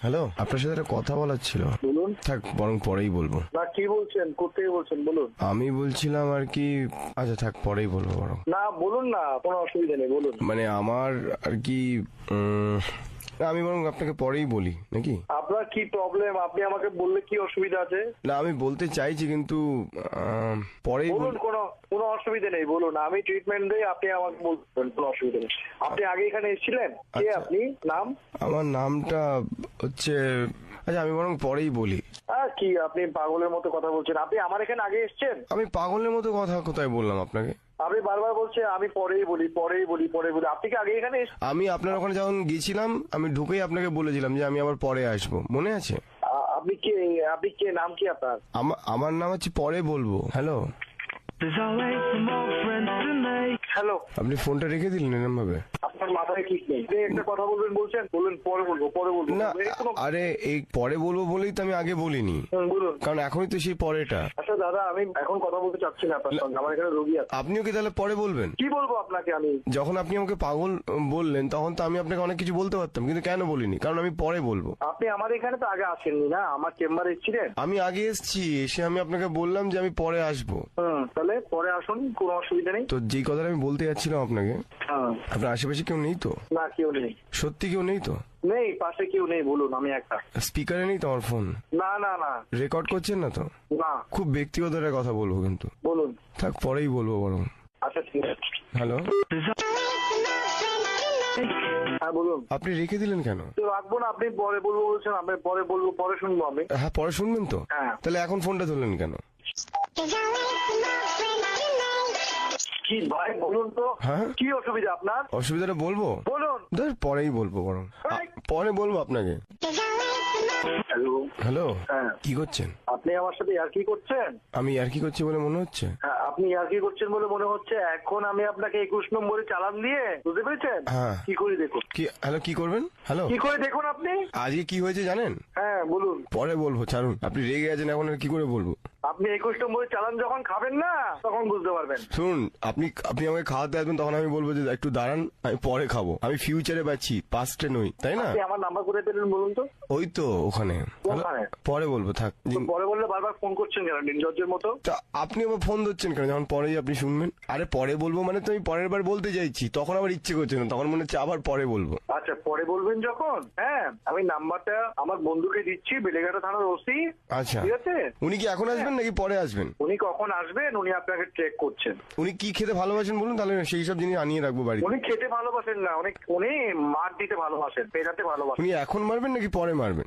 Hello? আপনার সাথে একটা কথা বলার ছিল। বলুন। থাক বরং পরেই বলব। না কি বলছেন? কোথায় বলছেন? বলুন। আমি বলছিলাম আর কি আচ্ছা থাক পরেই বলব বরং। না বলুন না কোনো অসুবিধা নেই বলুন। মানে আমার আর কি উম, না আমি বরং আপনাকে পরেই বলি নাকি? আপনার কি প্রবলেম আপনি আমাকে বললে কি অসুবিধা আছে? না আমি বলতে চাইছি কিন্তু আহ, পরেই বলুন বল- কোনো কোনো অসুবিধা নেই বলুন। আমি ট্রিটমেন্ট দিই আপনি আমাকে বলবেন কোনো অসুবিধা নেই। আপনি আগে এখানে এসেছিলেন? কে আচ্ছা। আপনি? নাম? আমার নামটা হচ্ছে আচ্ছা আমি বরং পরেই বলি। কি আপনি পাগলের মতো কথা বলছেন। আপনি আমার এখানে আগে এসেছেন? আমি পাগলের মতো কথা কোথায় বললাম আপনাকে? আপনি বারবার বলছেন আমি পরেই বলি পরেই বলি পরেই বলি। আপনি কি আগে এখানে আমি আপনার ওখানে যখন গেছিলাম আমি ঢুকেই আপনাকে বলেছিলাম যে আমি আবার পরে আসব। মনে আছে? আপনি কে আপনি কে নাম কি আপনার? আমার নাম হচ্ছে পরে বলব। হ্যালো. হ্যালো? আপনি ফোনটা রেখে দিলেন এরম ভাবে মাথায় ঠিক নেই। একটা কথা বলবেন বলছেন বলবেন পরে বলব পরে বলব। না আরে এই পরে বলব বলেই তো আমি আগে বলিনি। বলুন। কারণ এখনই তো সেই পরেটা। আচ্ছা দাদা আমি এখন কথা বলতে চাচ্ছি না আপনার সঙ্গে আমার এখানে রোগী আছে। আপনিও কি তাহলে পরে বলবেন? কি বলব আপনাকে আমি? যখন আপনি আমাকে পাগল বললেন তখন তো আমি আপনাকে অনেক কিছু বলতে পারতাম কিন্তু কেন বলিনি? কারণ আমি পরে বলব। আপনি আমার এখানে তো আগে আসেননি না? আমার চেম্বারে এসেছিলেন? আমি আগে এসেছি এসে আমি আপনাকে বললাম যে আমি পরে আসব। তাহলে পরে আসুন কোনো অসুবিধা নেই। তো যেই কথাটা আমি বলতে যাচ্ছিলাম আপনাকে আপনার আশেপাশে কেউ নেই তো? না কেউ নেই। সত্যি কেউ নেই তো? নেই পাশে কেউ নেই বলুন আমি একটা স্পিকারে নেই তো আমার ফোন? না না না। রেকর্ড করছেন না তো? না। খুব ব্যক্তিগত একটা কথা বলব কিন্তু। বলুন। থাক পরেই বলব বরং। আচ্ছা ঠিক আছে। হ্যালো? হ্যাঁ বলুন। আপনি রেখে দিলেন কেন? তো রাখব না আপনি পরে বলব বলছেন আমি পরে বলব পরে শুনব আমি। হ্যাঁ পরে শুনবেন তো? হ্যাঁ। তাহলে এখন ফোনটা ধরলেন কেন? কি ভাই বলুন তো? হ্যাঁ? কি অসুবিধা আপনার? অসুবিধাটা বলব? বলুন। ধর পরেই বলব বরং। পরে বলব আপনাকে। হ্যালো। হ্যালো? হ্যাঁ। কি করছেন? আপনি আমার সাথে আর কি করছেন? আমি আর কি করছি বলে মনে হচ্ছে? হ্যাঁ, আপনি আর কি করছেন বলে মনে হচ্ছে এখন আমি আপনাকে একুশ নম্বরে চালান দিয়ে বুঝতে পেরেছেন? হ্যাঁ। কি করে দেখুন। কি হ্যালো কি করবেন? হ্যালো। কি করে দেখুন আপনি? আজকে কি হয়েছে জানেন? হ্যাঁ বলুন। পরে বলব ছাড়ুন। আপনি রেগে আছেন এখন আর কি করে বলব? আপনি একুশ নম্বরে চালান যখন খাবেন না তখন বুঝতে পারবেন। শুনুন আপনি আপনি আমাকে খাওয়াতে আসবেন তখন আমি বলব যে একটু দাঁড়ান আমি পরে খাব। আমি ফিউচারে পাচ্ছি পাস্টে নই তাই না? আপনি আমার নাম্বার করে পেলেন বলুন তো। ওই তো ওখানে। হ্যালো? ওখানে? পরে বলব থাক। পরে বললে বারবার ফোন করছেন কেন? নির্লজ্জের মতো? তা আপনি আবার ফোন ধরছেন কেন? যখন পরেই আপনি শুনবেন। আরে পরে বলব মানে তো আমি পরের বার বলতে চাইছি। তখন আবার ইচ্ছে করছে না। তখন মনে হচ্ছে আবার পরে বলব। আচ্ছা পরে বলবেন যখন? হ্যাঁ আমি নাম্বারটা আমার বন্ধুকে দিচ্ছি বেলেঘাটা থানার ওসি। আচ্ছা। ঠিক আছে? উনি কি এখন আসবেন নাকি পরে আসবেন? উনি কখন আসবেন উনি আপনাকে ট্রেক করছেন। উনি কি খেতে ভালোবাসেন বলুন তাহলে সেই সব জিনিস আনিয়ে রাখব বাড়িতে। উনি খেতে ভালোবাসেন না উনি উনি মার দিতে ভালোবাসেন পেটাতে ভালোবাসেন। উনি এখন মারবেন নাকি পরে মারবেন?